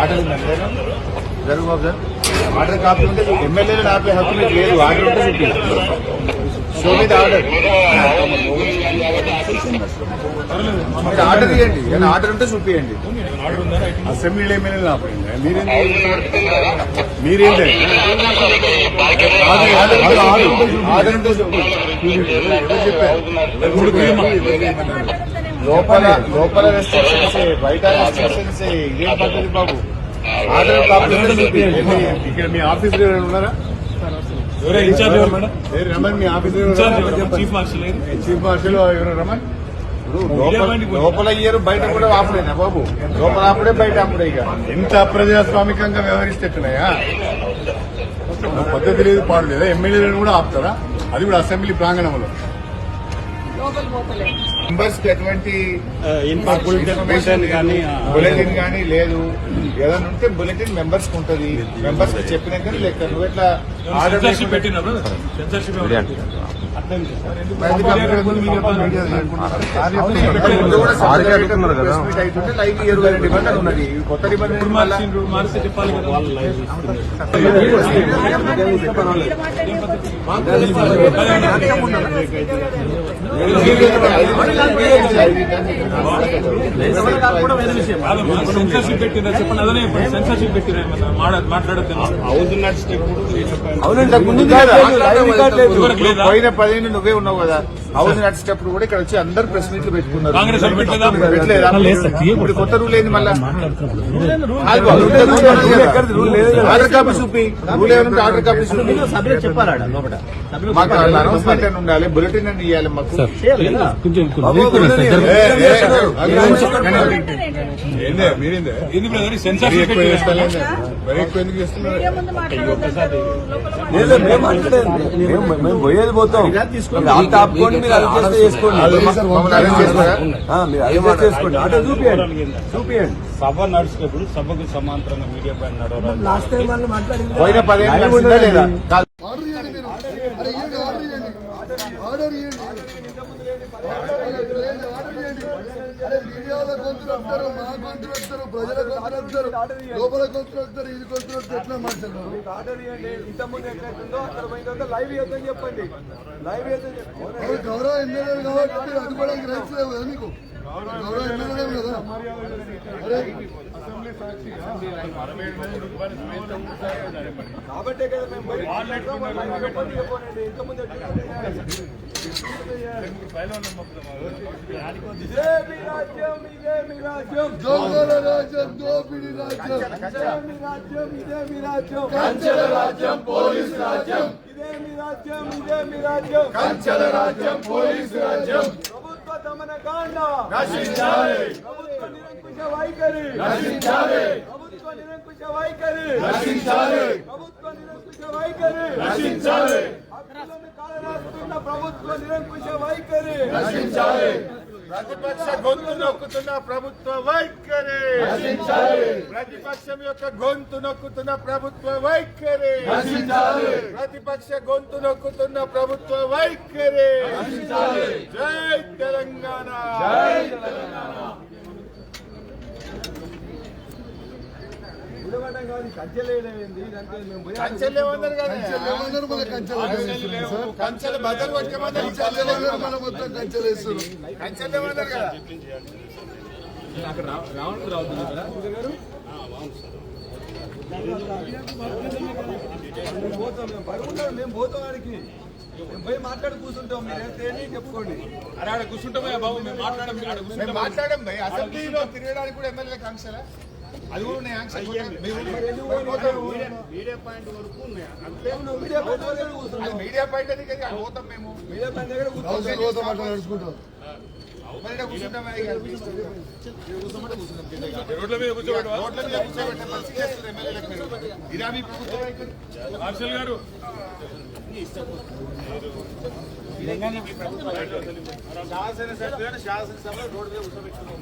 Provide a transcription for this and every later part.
Order ఉంది అంతేనా జరుగు బాబు సార్. ఆర్డర్ కాపీ ఉంటే ఎమ్మెల్యేలు ఆపే హక్కు మీకు లేదు. ఆర్డర్ ఉంటే చూపి షో మీద ఆర్డర్ మీరు ఆర్డర్ ఇవ్వండి ఏదైనా ఆర్డర్ ఉంటే చూపియండి అసెంబ్లీలో ఎమ్మెల్యేలు ఆపండి మీరేం మీరేంటి ఆర్డర్ ఉంటే ఆర్డర్ ఆర్డర్ ఉంటే చూపి లోపల లోపల రెస్ట్రిక్షన్స్ బయట రెస్ట్రిక్షన్స్ ఇదేం పద్ధతి బాబు? ఆర్డర్ ఇక్కడ మీ ఆఫీస్ ఉన్నారా? ఎవరే ఇన్ఛార్జ్ ఎవరు మేడం? ఏ రమణ్ మీ ఆఫీస్ ఇన్ఛార్జ్ ఎవరు? చీఫ్ మార్షల్ లేదు చీఫ్ మార్షల్ ఎవరు? రమణ్? లోపల లోపల ఇయ్యరు బయట కూడా బాబు? లోపల ఆపడే బయట ఆపడే ఇక. ఎంత అప్రజాస్వామికంగా వ్యవహరిస్తేట్టున్నాయా పద్ధతి లేదు పాడు లేదా? ఎమ్మెల్యేలను కూడా ఆపుతారా? అది కూడా అసెంబ్లీ ప్రాంగణంలో. మెంబర్స్కి ఎటువంటి బులెటిన్ కానీ, కానీ లేదు ఏదైనా ఉంటే బులెటిన్ మెంబర్స్కి ఉంటది మెంబర్స్కి నువ్వు ఎట్లా కొత్త నిబంధనలు సెన్సర్షిప్ పెట్టినా చెప్పండి అదనే సెన్సర్షిప్ పెట్టినా మాట్లాడద్దు అవునండి? పోయిన పదిహేను నువ్వే ఉన్నావు కదా. హౌస్ నడిచేటప్పుడు కూడా ఇక్కడ వచ్చి అందరు ప్రెస్ మీట్లు పెట్టుకున్నారు? ఇప్పుడు కొత్త రూల్ ఏంది మళ్ళా. ఆర్డర్ కాపీ చూపి రూల్ ఏమంటే ఆర్డర్ కాపీ చూపి. మాకు అనౌన్స్మెంట్ అని ఉండాలి. బులెటిన్ అని ఇవ్వాలి మాకు. మేము పోయేది పోతాం. అంత ఆపుకోండి మీరు చేస్తే చేసుకోండి. మీరు చేస్తే చేసుకోండి. అటు చూపియండి. చూపియండి. సభ నడిచేటప్పుడు సభకు సమాంతరంగా మీడియా పైన నడవరాదు పోయిన పదిహేను నడిచిందా లేదా కాదు. ఆర్డర్ ఇవ్వండి మీరు అరే ఇవ్వండి ఆర్డర్ ఇవ్వండి ఆర్డర్ ఇవ్వండి ఆర్డర్ ఇవ్వండి అరే మీడియాల గొంతులు వస్తారు మా గొంతులు వస్తారు ప్రజల గొంతులు వస్తారు లోపల గొంతులు వస్తారు ఇది గొంతులు వస్తారు ఎట్లా మాట్లాడతారు ఆర్డర్ ఇవ్వండి ఇంతకుముందు అక్కడ పోయిన తర్వాత లైవ్ చేద్దాం చెప్పండి లైవ్ చెప్పండి గౌరవ ఎమ్మెల్యేలు కాబట్టి అది కూడా రైట్స్ కదా మీకు? గౌరవ ఎమ్మెల్యేలు కదా? కాబట్టే కదా మేము పోయి మాట్లాడతాం, వాళ్ళు లైవ్ చెప్పండి, చెప్పండి. ఇంతకుముందు ఎట్లా ఇదే మీ రాజ్యం ఇదే మీ రాజ్యం దొంగల రాజ్యం దోపిడి రాజ్యం ఇదే మీ రాజ్యం ఇదే మీ రాజ్యం కంచెల రాజ్యం పోలీస్ రాజ్యం ఇదే మీ రాజ్యం ఇదే మీ రాజ్యం కంచెల రాజ్యం పోలీస్ రాజ్యం ప్రభుత్వ దమనకాండ నశించాలి ప్రభుత్వ నిరంకుశ వైఖరి. నశించాలి. ప్రభుత్వ నిరంకుశ వైఖరి. నశించాలి. ప్రభుత్వ నిరంకుశ వైఖరి. నశించాలి. హక్కులను కాలరాస్తున్న ప్రభుత్వ నిరంకుశ వైఖరి. నశించాలి. ప్రతిపక్ష గొంతు నొక్కుతున్న ప్రభుత్వ వైఖరి. ప్రతిపక్షం యొక్క గొంతు నొక్కుతున్న ప్రభుత్వ వైఖరి. ప్రతిపక్ష గొంతు నొక్కుతున్న ప్రభుత్వ వైఖరి. జై తెలంగాణ. ఉడవడం కాదు కంచెలేదేంది ఇదంతా మేము పోయి కంచెలు ఏమన్నారు కదా ఏమన్నారు మన కంచెలు కంచెలు లేవు. కంచెలు కొట్టమన్నారు కంచెలు ఏమన్నారు కదా. మేము పోతాం మేము పడుకుంటాం మేము పోతాం ఆడికి. మేము పోయి మాట్లాడి కూర్చుంటాం మీరు చెప్పుకోండి. అరే ఆడ కూర్చుంటామే బాబు మేము మాట్లాడడం ఆడ మేము కూర్చుంటాం. మాట్లాడాం భయ్ అసెంబ్లీలో తిరగడానికి కూడా ఎమ్మెల్యే ఆంక్షలా? అది కూడా మీడియా పాయింట్ వరకు మీడియా పాయింట్ కదా పోతాం మేము. మీడియా దగ్గర అట్లా నడుచుకుంటాం. రోడ్ల మీద కూర్చోబెట్టే గారు. శాసనసభలో రోడ్డు మీద కూర్చోబెట్టుకున్నాం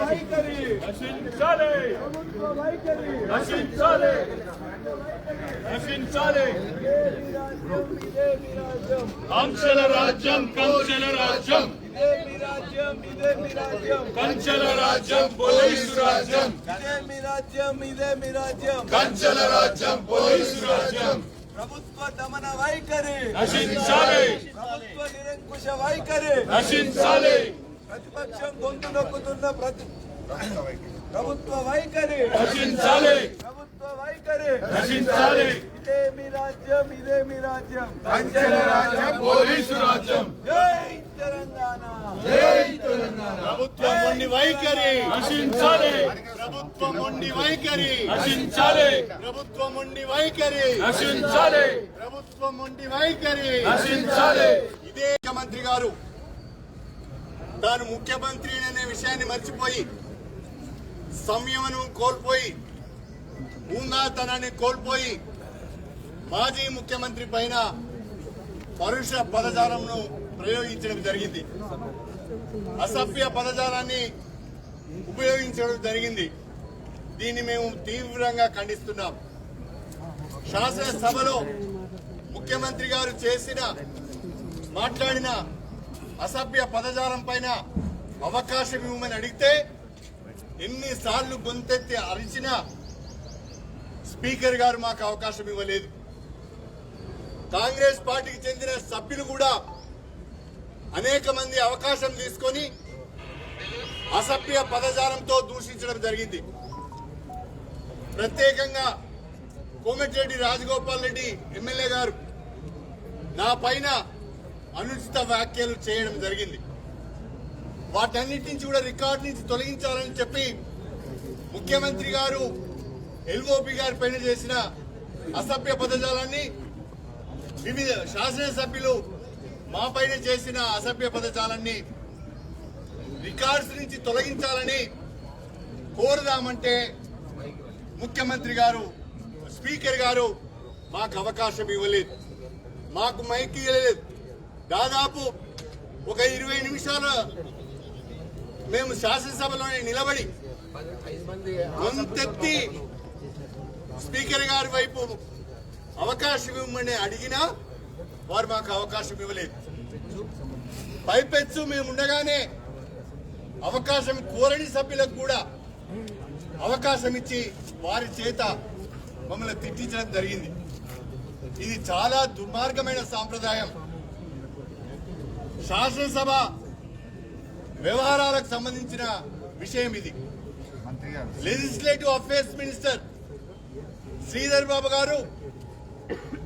వైఖరి నశించాలి ప్రభుత్వ వైఖరి నశించాలి నశించాలి ఇదే మీ రాజ్యం ఇదే మీ రాజ్యం ఆంక్షల రాజ్యం కంచెల రాజ్యం ఇదే మీ రాజ్యం రాజ్యం ఇదే మీ రాజ్యం కంచెల రాజ్యం పోలీసు రాజ్యం ఇదే మీ రాజ్యం ఇదే మీ రాజ్యం కంచెల రాజ్యం పోలీసు రాజ్యం ప్రభుత్వ దమన వైఖరి నశించాలి ప్రభుత్వ నిరంకుశ వైఖరి నశించాలి ప్రతిపక్షం గొంతు నొక్కుతున్న ప్రతి ప్రభుత్వ వైఖరి. నశించాలి ప్రభుత్వ వైఖరి. నశించాలి ఇదే మీ రాజ్యం ఇదే మీ రాజ్యం. కంచెల రాజ్యం పోలీసు రాజ్యం. జై తెలంగాణ. ప్రభుత్వం ఉండి వైఖరి. నశించాలి ప్రభుత్వం ఉండి వైఖరి. నశించాలి ప్రభుత్వం ఉండి వైఖరి. నశించాలి ప్రభుత్వం ఉండి వైఖరి. నశించాలి ఇదే ముఖ్యమంత్రి గారు. తాను ముఖ్యమంత్రి అనే విషయాన్ని మర్చిపోయి సంయమనం కోల్పోయి బూందాతనాన్ని కోల్పోయి మాజీ ముఖ్యమంత్రి పైన పరుష పదజాలంను ప్రయోగించడం జరిగింది. అసభ్య పదజాలాన్ని ఉపయోగించడం జరిగింది. దీన్ని మేము తీవ్రంగా ఖండిస్తున్నాం. శాసనసభలో ముఖ్యమంత్రి గారు చేసిన మాట్లాడిన అసభ్య పదజాలం పైన అవకాశం ఇవ్వమని అడిగితే ఎన్నిసార్లు గొంతెత్తి అరిచినా స్పీకర్ గారు మాకు అవకాశం ఇవ్వలేదు. కాంగ్రెస్ పార్టీకి చెందిన సభ్యులు కూడా అనేక మంది అవకాశం తీసుకొని అసభ్య పదజాలంతో దూషించడం జరిగింది. ప్రత్యేకంగా కోమటిరెడ్డి రాజగోపాల్ రెడ్డి ఎమ్మెల్యే గారు నా పైన అనుచిత వ్యాఖ్యలు చేయడం జరిగింది. వాటన్నిటి నుంచి కూడా రికార్డు నుంచి తొలగించాలని చెప్పి ముఖ్యమంత్రి గారు ఎల్ఓపి గారి పైన చేసిన అసభ్య పదజాలాన్ని వివిధ శాసనసభ్యులు మా పైన చేసిన అసభ్య పదజాలాన్ని రికార్డ్స్ నుంచి తొలగించాలని కోరుదామంటే ముఖ్యమంత్రి గారు స్పీకర్ గారు మాకు అవకాశం ఇవ్వలేదు. మాకు మైక్ ఇవ్వలేదు దాదాపు ఒక ఇరవై నిమిషాల మేము శాసనసభలోనే నిలబడి గొంతెత్తి స్పీకర్ గారి వైపు అవకాశం ఇవ్వమని అడిగినా వారు మాకు అవకాశం ఇవ్వలేదు. పైపెచ్చు మేము ఉండగానే అవకాశం కోరని సభ్యులకు కూడా అవకాశం ఇచ్చి వారి చేత మమ్మల్ని తిట్టించడం జరిగింది. ఇది చాలా దుర్మార్గమైన సాంప్రదాయం. శాసనసభ వ్యవహారాలకు సంబంధించిన విషయం ఇది. Legislative affairs minister Sridhar Babu గారు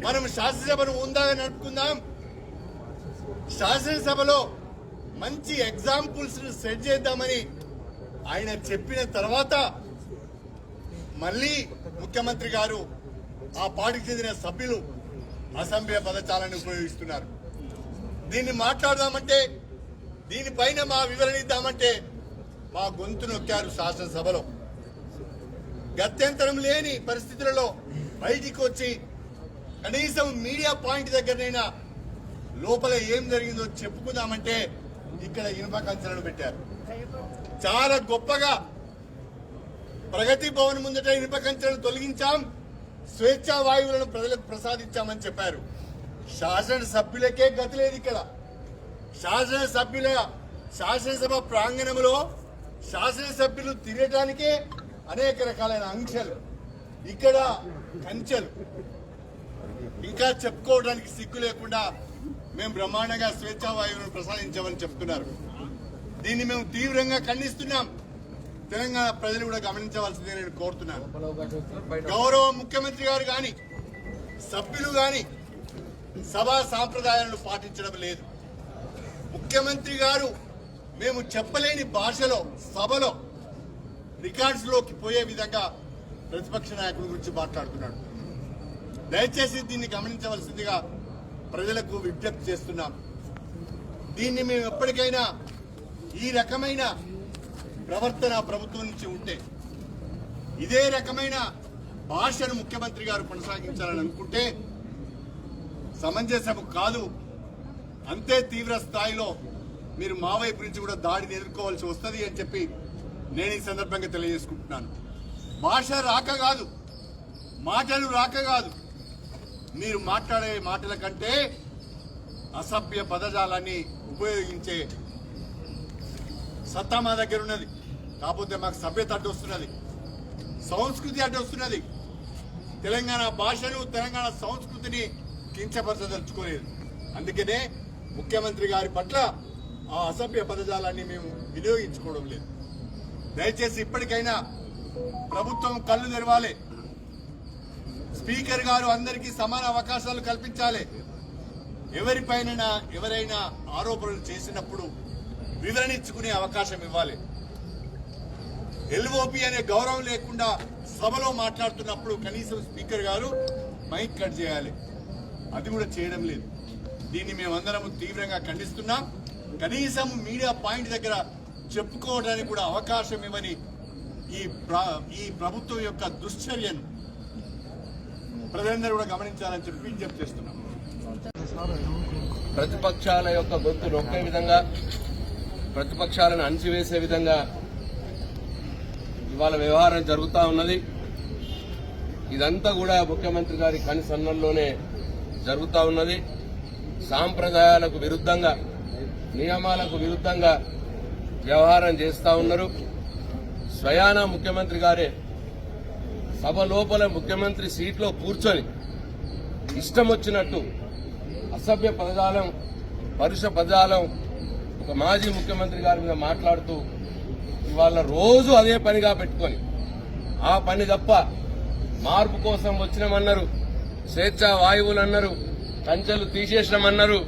మనం శాసనసభను ఉందాగా నడుపుకుందాం. శాసనసభలో మంచి ఎగ్జాంపుల్స్ సెట్ చేద్దామని ఆయన చెప్పిన తర్వాత మళ్ళీ ముఖ్యమంత్రి గారు ఆ పార్టీకి చెందిన సభ్యులు అసెంబ్లీ పదచాలను ఉపయోగిస్తున్నారు. దీన్ని మాట్లాడదామంటే దీనిపైన మా వివరణ ఇద్దామంటే మా గొంతు నొక్కారు శాసనసభలో. గత్యంతరం లేని పరిస్థితులలో బయటికి వచ్చి కనీసం మీడియా పాయింట్ దగ్గరనైనా లోపల ఏం జరిగిందో చెప్పుకుందామంటే ఇక్కడ ఇనుప కంచెలను పెట్టారు. చాలా గొప్పగా ప్రగతి భవన్ ముందట ఇనుప కంచెలను తొలగించాం స్వేచ్ఛా వాయువులను ప్రజలకు ప్రసాదించామని చెప్పారు. శాసన సభ్యులకే గతి లేదు ఇక్కడ. శాసన సభ్యుల శాసనసభ ప్రాంగణంలో శాసనసభ్యులు తిరగటానికే అనేక రకాలైన అంశాలు ఇక్కడ కంచెలు. ఇంకా చెప్పుకోవడానికి సిగ్గు లేకుండా మేము బ్రహ్మాండంగా స్వేచ్ఛా వాయువులను ప్రసాదించామని చెప్తున్నారు. దీన్ని మేము తీవ్రంగా ఖండిస్తున్నాం. తెలంగాణ ప్రజలు కూడా గమనించవలసిందే నేను కోరుతున్నాను. గౌరవ ముఖ్యమంత్రి గారు కానీ సభ్యులు కానీ సభా సాంప్రదాయాలను పాటించడం లేదు. ముఖ్యమంత్రి గారు మేము చెప్పలేని భాషలో సభలో రికార్డ్స్లోకి పోయే విధంగా ప్రతిపక్ష నాయకుల గురించి మాట్లాడుతున్నాడు. దయచేసి దీన్ని గమనించవలసిందిగా ప్రజలకు విజ్ఞప్తి చేస్తున్నాం. దీన్ని మేము ఎప్పటికైనా ఈ రకమైన ప్రవర్తన ప్రభుత్వం నుంచి ఉంటే ఇదే రకమైన భాషను ముఖ్యమంత్రి గారు కొనసాగించాలని అనుకుంటే సమంజసము కాదు. అంతే తీవ్ర స్థాయిలో మీరు మా వైపు నుంచి కూడా దాడిని ఎదుర్కోవాల్సి వస్తుంది అని చెప్పి నేను ఈ సందర్భంగా తెలియజేసుకుంటున్నాను. భాష రాక కాదు. మాటలు రాక కాదు. మీరు మాట్లాడే మాటల కంటే అసభ్య పదజాలాన్ని ఉపయోగించే సత్తా మా దగ్గర ఉన్నది. కాకపోతే మాకు సభ్యత అడ్డు వస్తున్నది. సంస్కృతి అడ్డు వస్తున్నది. తెలంగాణ భాషను తెలంగాణ సంస్కృతిని కించపరచదలుచుకోలేదు. అందుకనే ముఖ్యమంత్రి గారి పట్ల ఆ అసభ్య పదజాలాన్ని మేము వినియోగించుకోవడం లేదు. దయచేసి ఇప్పటికైనా ప్రభుత్వం కళ్ళు తెరవాలి. స్పీకర్ గారు అందరికీ సమాన అవకాశాలు కల్పించాలి. ఎవరిపైన ఎవరైనా ఆరోపణలు చేసినప్పుడు వివరణించుకునే అవకాశం ఇవ్వాలి. ఎల్ఓపి అనే గౌరవం లేకుండా సభలో మాట్లాడుతున్నప్పుడు కనీసం స్పీకర్ గారు మైక్ కట్ చేయాలి. అది కూడా చేయడం లేదు. దీన్ని మేమందరము తీవ్రంగా ఖండిస్తున్నాం. కనీసం మీడియా పాయింట్ దగ్గర చెప్పుకోవడానికి కూడా అవకాశం ఇవ్వని ఈ ఈ ప్రభుత్వం యొక్క దుశ్చర్యను ప్రజలందరూ కూడా గమనించాలని చెప్పి విజ్ఞప్తి చేస్తున్నాం. ప్రతిపక్షాల యొక్క గొంతు నొక్కే విధంగా ప్రతిపక్షాలను అణిచివేసే విధంగా ఇవాళ వ్యవహారం జరుగుతూ ఉన్నది. ఇదంతా కూడా ముఖ్యమంత్రి గారి కనిసన్నల్లోనే జరుగుతూ ఉన్నది. సాంప్రదాయాలకు విరుద్ధంగా నియమాలకు విరుద్ధంగా వ్యవహారం చేస్తూ ఉన్నారు. స్వయాన ముఖ్యమంత్రి గారే సభ లోపల ముఖ్యమంత్రి సీట్లో కూర్చొని ఇష్టం వచ్చినట్టు అసభ్య పదజాలం పరుష పదజాలం ఒక మాజీ ముఖ్యమంత్రి గారి మీద మాట్లాడుతూ ఇవాళ రోజు అదే పనిగా పెట్టుకొని ఆ పని తప్ప మార్పు కోసం వచ్చినామన్నారు. స్వేచ్ఛా వాయువులు అన్నారు కంచెలు తీసేసినామన్నారు.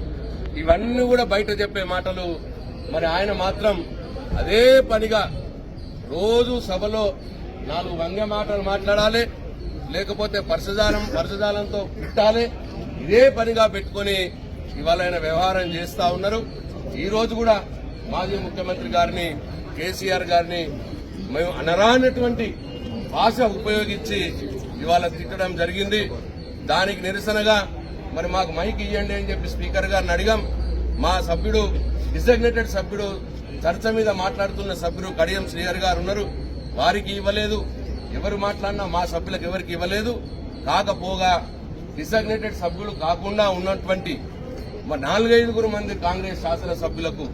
ఇవన్నీ కూడా బయట చెప్పే మాటలు. మరి ఆయన మాత్రం అదే పనిగా రోజు సభలో నాలుగు వంగ మాటలు మాట్లాడాలి లేకపోతే పరసజాలం పరసజాలంతో పుట్టాలి. ఇదే పనిగా పెట్టుకొని ఇవాళ ఆయన వ్యవహారం చేస్తా ఉన్నారు. ఈ రోజు కూడా మాజీ ముఖ్యమంత్రి గారిని కేసీఆర్ గారిని మేము అనరానటువంటి భాష ఉపయోగించి ఇవాళ తిట్టడం జరిగింది. దానికి నిరసనగా మరి మాకు మైక్ ఇవ్వండి అని చెప్పి స్పీకర్ గారిని అడిగాం. మా సభ్యుడు డిసగ్నేటెడ్ సభ్యుడు చర్చ మీద మాట్లాడుతున్న సభ్యుడు కడియం శ్రీహర్ గారు ఉన్నారు. వారికి ఇవ్వలేదు. ఎవరు మాట్లాడినా మా సభ్యులకు ఎవరికి ఇవ్వలేదు. కాకపోగా డిసగ్నేటెడ్ సభ్యులు కాకుండా ఉన్నటువంటి మరి నాలుగైదుగురు మంది కాంగ్రెస్ శాసన సభ్యులకు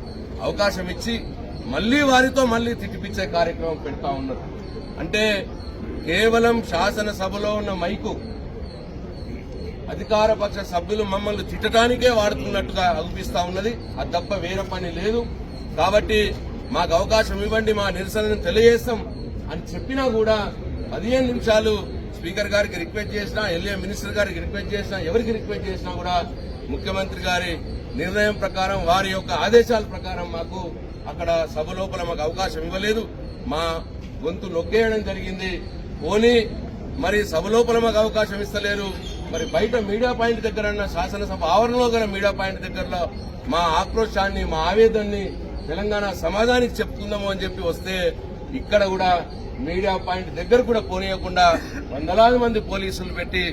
అవకాశం ఇచ్చి మళ్ళీ వారితో మళ్ళీ తిట్టిపిచ్చే కార్యక్రమం పెడతా ఉన్నారు. అంటే కేవలం శాసనసభలో ఉన్న మైకు అధికార పక్ష సభ్యులు మమ్మల్ని తిట్టడానికే వాడుతున్నట్టుగా అనిపిస్తా ఉన్నది. అది తప్ప వేరే పని లేదు. కాబట్టి మాకు అవకాశం ఇవ్వండి మా నిరసనను తెలియజేస్తాం అని చెప్పినా కూడా పదిహేను నిమిషాలు స్పీకర్ గారికి రిక్వెస్ట్ చేసినా ఎల్ఏ మినిస్టర్ గారికి రిక్వెస్ట్ చేసినా ఎవరికి రిక్వెస్ట్ చేసినా కూడా ముఖ్యమంత్రి గారి నిర్ణయం ప్రకారం వారి యొక్క ఆదేశాల ప్రకారం మాకు అక్కడ సభ లోపల మాకు అవకాశం ఇవ్వలేదు. మా గొంతు నొక్కేయడం జరిగింది. పోనీ మరి సభ లోపల మాకు అవకాశం ఇస్తలేరు. మరి బయట మీడియా పాయింట్ దగ్గర శాసనసభ ఆవరణలో గల మీడియా పాయింట్ దగ్గరలో మా ఆక్రోశాన్ని మా ఆవేదనని తెలంగాణ సమాజానికి చెప్తుందాము అని చెప్పి వస్తే ఇక్కడ కూడా మీడియా పాయింట్ దగ్గర కూడా పోనీయకుండా వందలాది మంది పోలీసులు పెట్టి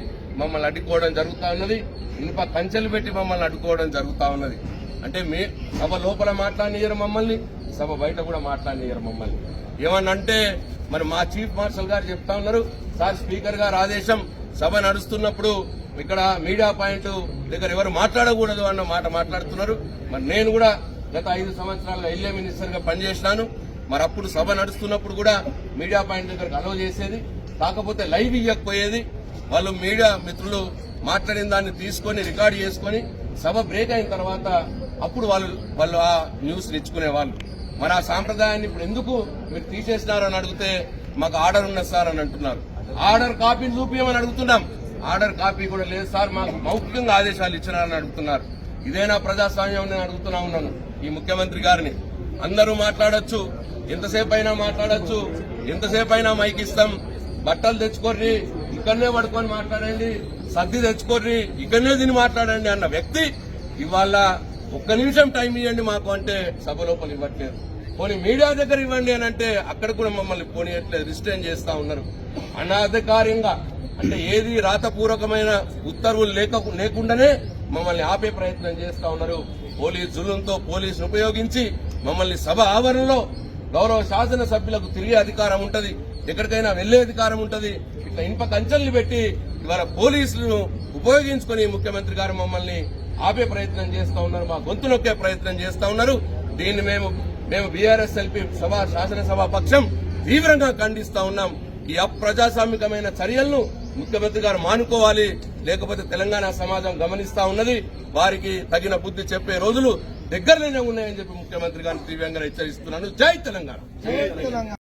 మమ్మల్ని అడ్డుకోవడం జరుగుతూ ఉన్నది. ఇనుప కంచెలు పెట్టి మమ్మల్ని అడ్డుకోవడం జరుగుతూ ఉన్నది. అంటే మీ సభ లోపల మాట్లాడినయ్యారు మమ్మల్ని సభ బయట కూడా మాట్లాడినయ్యారు మమ్మల్ని. ఏమన్నంటే మరి మా చీఫ్ మార్షల్ గారు చెప్తా ఉన్నారు. సార్ స్పీకర్ గారు ఆదేశం సభ నడుస్తున్నప్పుడు ఇక్కడ మీడియా పాయింట్ దగ్గర ఎవరు మాట్లాడకూడదు అన్న మాట మాట్లాడుతున్నారు. మరి నేను కూడా గత ఐదు సంవత్సరాలుగా ఎల్ఏ మినిస్టర్గా పనిచేసినాను. మరి అప్పుడు సభ నడుస్తున్నప్పుడు కూడా మీడియా పాయింట్ దగ్గరకు అలవ్ చేసేది. కాకపోతే లైవ్ ఇవ్వకపోయేది వాళ్ళు మీడియా మిత్రులు మాట్లాడిన దాన్ని తీసుకొని రికార్డ్ చేసుకొని సభ బ్రేక్ అయిన తర్వాత అప్పుడు వాళ్ళు వాళ్ళు ఆ న్యూస్ ఇచ్చుకునే వాళ్ళు మరి ఆ సాంప్రదాయాన్ని ఇప్పుడు ఎందుకు మీరు తీసేసినారని అడిగితే మాకు ఆర్డర్ ఉన్నది సార్ అని అంటున్నారు. ఆర్డర్ కాపీని చూపించమని అడుగుతున్నాం. ఆర్డర్ కాపీ కూడా లేదు సార్ మాకు మౌఖికంగా ఆదేశాలు ఇచ్చినారని అడుగుతున్నారు. ఇదేనా ప్రజాస్వామ్యం నేను అడుగుతున్నా ఉన్నాను. ఈ ముఖ్యమంత్రి గారిని అందరూ మాట్లాడొచ్చు ఎంతసేపు అయినా మాట్లాడచ్చు ఎంతసేపు అయినా మైక్ ఇస్తాం. బట్టలు తెచ్చుకోర్రి ఇక్కడనే పడుకొని మాట్లాడండి సర్ది తెచ్చుకోర్రి ఇక్కడనే తిని మాట్లాడండి అన్న వ్యక్తి ఇవాళ ఒక్క నిమిషం టైం ఇవ్వండి మాకు అంటే సభ లోపల ఇవ్వట్లేదు. పోనీ మీడియా దగ్గర ఇవ్వండి అని అంటే అక్కడ కూడా మమ్మల్ని పోనీ ఎట్లా రిస్ట్రైన్ చేస్తా ఉన్నారు. అనాధికారికంగా అంటే ఏది రాతపూర్వకమైన ఉత్తర్వులు లేక లేకుండానే మమ్మల్ని ఆపే ప్రయత్నం చేస్తా ఉన్నారు. పోలీస్ జులుంతో పోలీసును ఉపయోగించి మమ్మల్ని సభ ఆవరణలో గౌరవ శాసన సభ్యులకు తిరిగే అధికారం ఉంటది. ఎక్కడికైనా వెళ్ళే అధికారం ఉంటది. ఇట్లా ఇనుప కంచెల్ని పెట్టి ఇవాళ పోలీసులను ఉపయోగించుకొని ముఖ్యమంత్రి గారు మమ్మల్ని ఆపే ప్రయత్నం చేస్తా ఉన్నారు. మా గొంతు నొక్కే ప్రయత్నం చేస్తా ఉన్నారు. దీన్ని మేము మేము బీఆర్ఎస్ ఎల్పీ సభ శాసనసభ పక్షం తీవ్రంగా ఖండిస్తా ఉన్నాం. ఈ అప్రజాస్వామికమైన చర్యలను ముఖ్యమంత్రి గారు మానుకోవాలి. లేకపోతే తెలంగాణ సమాజం గమనిస్తా ఉన్నది. వారికి తగిన బుద్ధి చెప్పే రోజులు దగ్గరలోనే ఉన్నాయని చెప్పి ముఖ్యమంత్రి గారిని తీవ్రంగా హెచ్చరిస్తున్నాను జై తెలంగాణ.